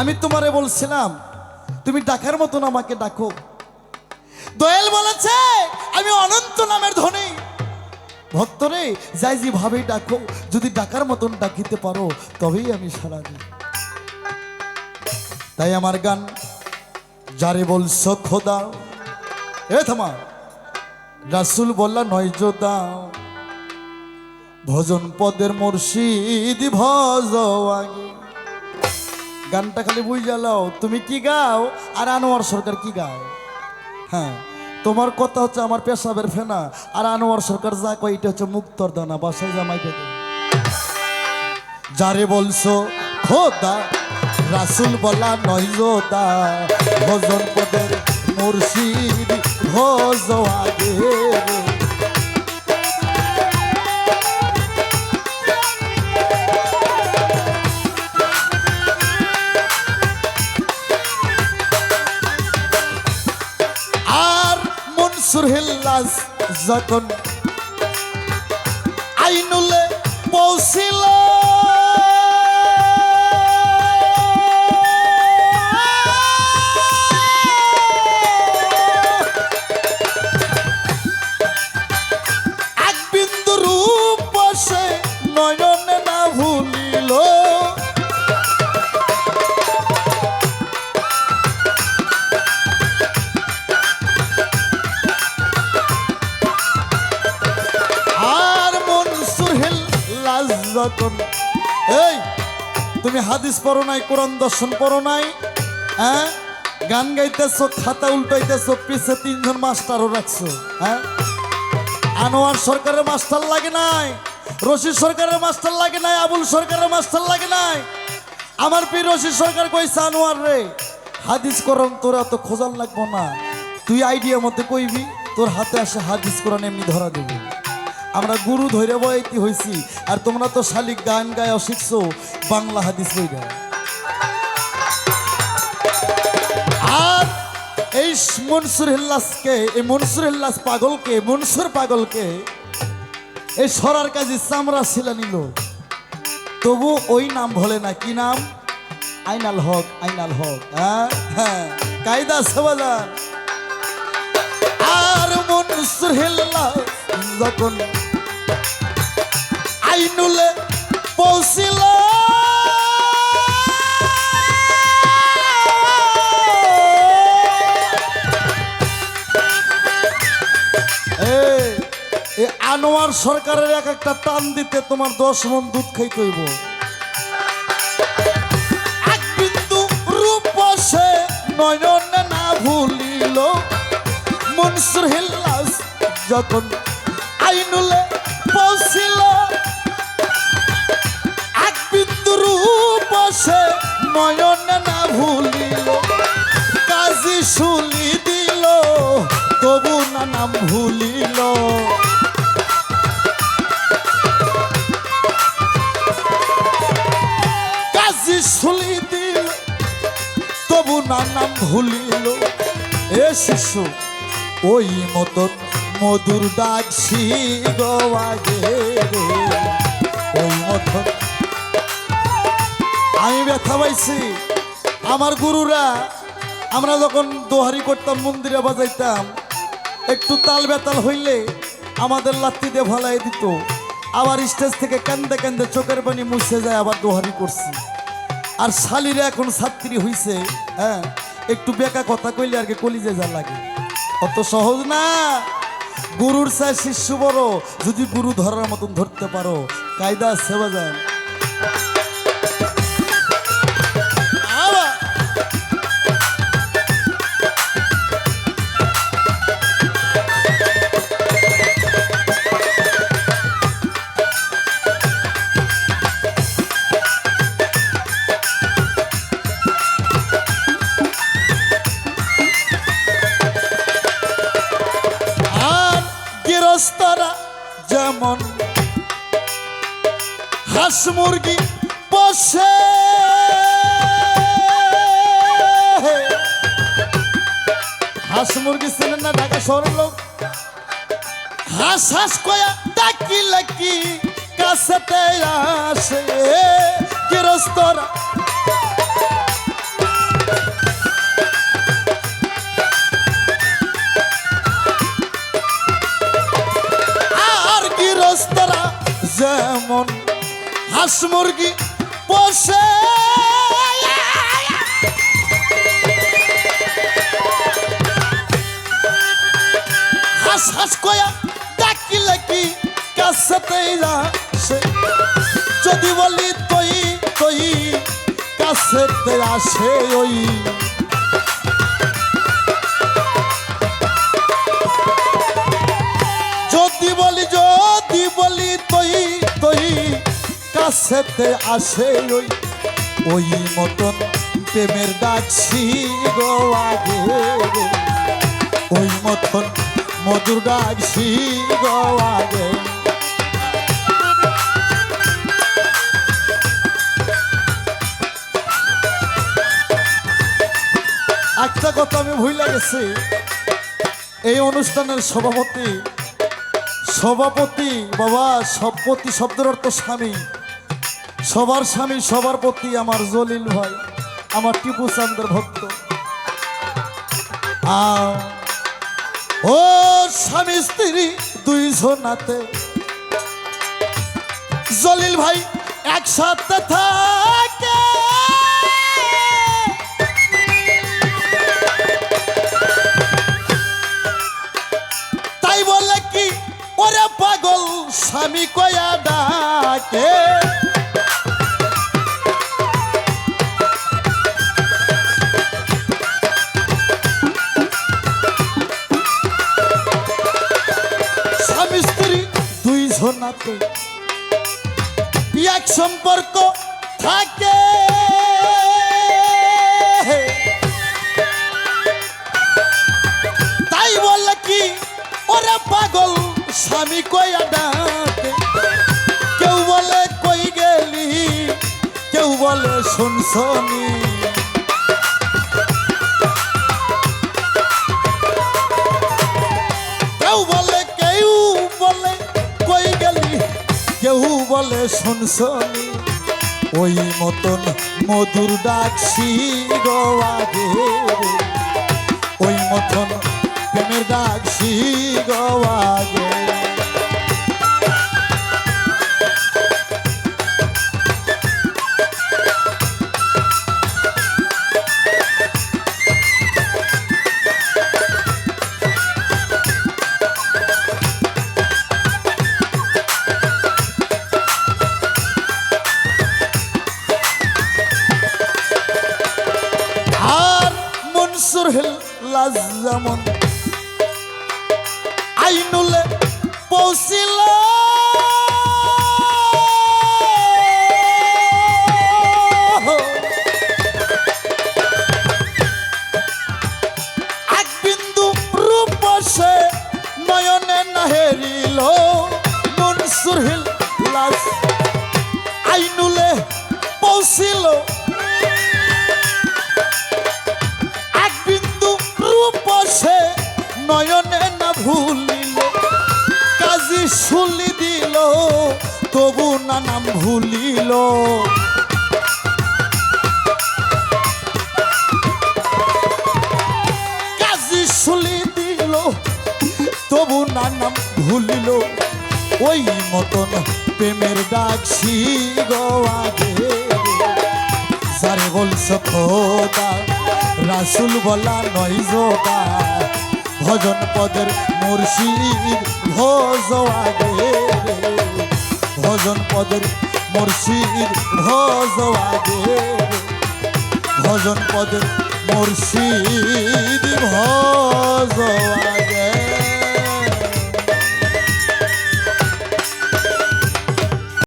আমি তোমারে বলছিলাম, তুমি ডাকার মতন আমাকে ডাকো। দয়াল বলেছে, আমি অনন্ত নামের ধনী। ভক্তরে, যাই যেভাবেই ডাকো, যদি ডাকার মতন ডাকিতে পারো, তবেই আমি সারা দিই। তাই আমার গান, যারে বলছো খোদা, এ থামা। রাসুল বললা, নয় দাও ভজন পদের মুর্শিদ, ভজ আগে। গানটা খালি বুঝ জ্বালাও তুমি কি গাও? আর আনোয়ার সরকার কি গাও হ্যাঁ তোমার কথা হচ্ছে আমার পেশাবের ফেনা, আর আনোয়ার সরকার যা কয়, এটা হচ্ছে মুক্তর দানা, বাসায় জামাই পেতে। যারে বলছো, খোদা, রাসুল বলা নয় যোদা ভজন পদের মুর্শিদ, ভজ আগে যখন আইনুলে পৌঁছিল তুমি হাদিস পড়ো নাই, কোরআন দর্শন পড়ো নাই হ্যাঁ? গান গাইতেছো, খাতা উল্টাইতেছো, পিছে তিনজন মাস্টারও রাখছো হ্যাঁ? আনোয়ার সরকারের মাস্টার লাগে নাই, রশিদ সরকারের মাস্টার লাগে নাই, আবুল সরকারের মাস্টার লাগে নাই। আমার পীর রশিদ সরকার কইছে, আনোয়ার রে, হাদিস করন তোরা তো খোঁজান লাগবো না। তুই আইডিয়া মতে কইবি, তোর হাতে আসে হাদিস কোরআন এমনি ধরা দেবো। আমরা গুরু ধৈর্য বয়াইতি হয়েছি আর তোমরা তো শালিক গান গায় শিখছো বাংলা হাদিস বইটা আর এই মনসুর হিল্লাসকে, এই মনসুর হিল্লাস পাগলকে, মনসুর পাগলকে, এই সরার কাজে চামড়া ছিলা নিল। তবু ওই নাম ভোলে না, কি নাম? আইনাল হক আইনাল হক হ্যাঁ? হ্যাঁ কায়দা সবাজার আর মনসুর হিল্লাস যখন আইনুলে পৌঁছিল। আনোয়ার সরকারের এক একটা টান দিতে তোমার দশ মন দুধ খাইতে হইব। এক বিন্দু রূপ বসে নয়নে না ভুলিল। মনসুর হিল্লাস যখন আইনুলে পৌঁছিল এক বিন্দু রূপ বসে নয়নে না ভুলিল, কাজী শুলি দিল, তবু না নাম ভুলিল। কাজী তবু না নাম ভুলিল। এ শিশু ওই মতন মধুর ডাকছি গোয়াগে আমি ব্যথা পাইছি। আমার গুরুরা, আমরা যখন দোহারি করতাম, মন্দিরে বাজাইতাম, একটু তাল বেতাল হইলে আমাদের লাত্তি দিয়ে ভালাই দিত। আবার স্টেজ থেকে কান্দে কান্দে চোখের পানি মুছে যায়, আবার দোহারি করছি। আর শালিরা এখন ছাত্রী হইছে হ্যাঁ একটু বেকা কথা কইলে আর কি কলিজে যা লাগে। অত সহজ না। গুরুর চায় শিষ্য বড় যদি গুরু ধরার মতন ধরতে পারো। কায়দা সেবা যায় আশ্বাস কয়া ডাকি লাকি কাছেতে আসে কিরস্তরা আর গিরস্তরা যেমন হাঁস মুরগি পোষে, হাঁস হাঁস কয়া কাছেতেই আসে। যদি বলি তুই তুই কাছেতে আসে ওই। যদি বলি যদি বলি তুই তুই কাছেতে আসে ওই। ওই মতন প্রেমের ডাকছি গো ওই মতন মধুর ডাকছি গো আগে। আমি এই অনুষ্ঠানের সভাপতি সভাপতি বাবা, সভাপতি শব্দের অর্থ স্বামী। সবার স্বামী, সবার প্রতি আমার জলিল ভাই, আমার টিপু চান্দের ভক্ত। ও স্বামী, স্ত্রী দুইজনাতে জলিল ভাই একসাথে থাকে। দুইজনাতে এক সম্পর্ক থাকে। তাই বলে কি, ওরে পাগল, স্বামী কইয়া ডাকে। কেউ বলে কই গেলি, কেউ বলে শুনছনি কেউ বলে শুনছনি ওই মতন মধুর ডাকছি গো ওই মতন প্রেমের ডাকছি গো মনসুর হিল লাজ যেমন। আইনুলে পৌঁছিল। নয়নে না ভুলিল, কাজী শুলি দিল, তবু না নাম ভুলিল। কাজী শুলি তবু না নাম ভুলিল। ওই মতন প্রেমের ডাকছি গো আগে। সারে বলছ রাসুল বলা নয় জোদা ভজন পদের মুর্শিদ ভোজ আগে। ভজন পদের মুর্শিদ ভোজ ভজন পদের মুর্শিদ ভোজ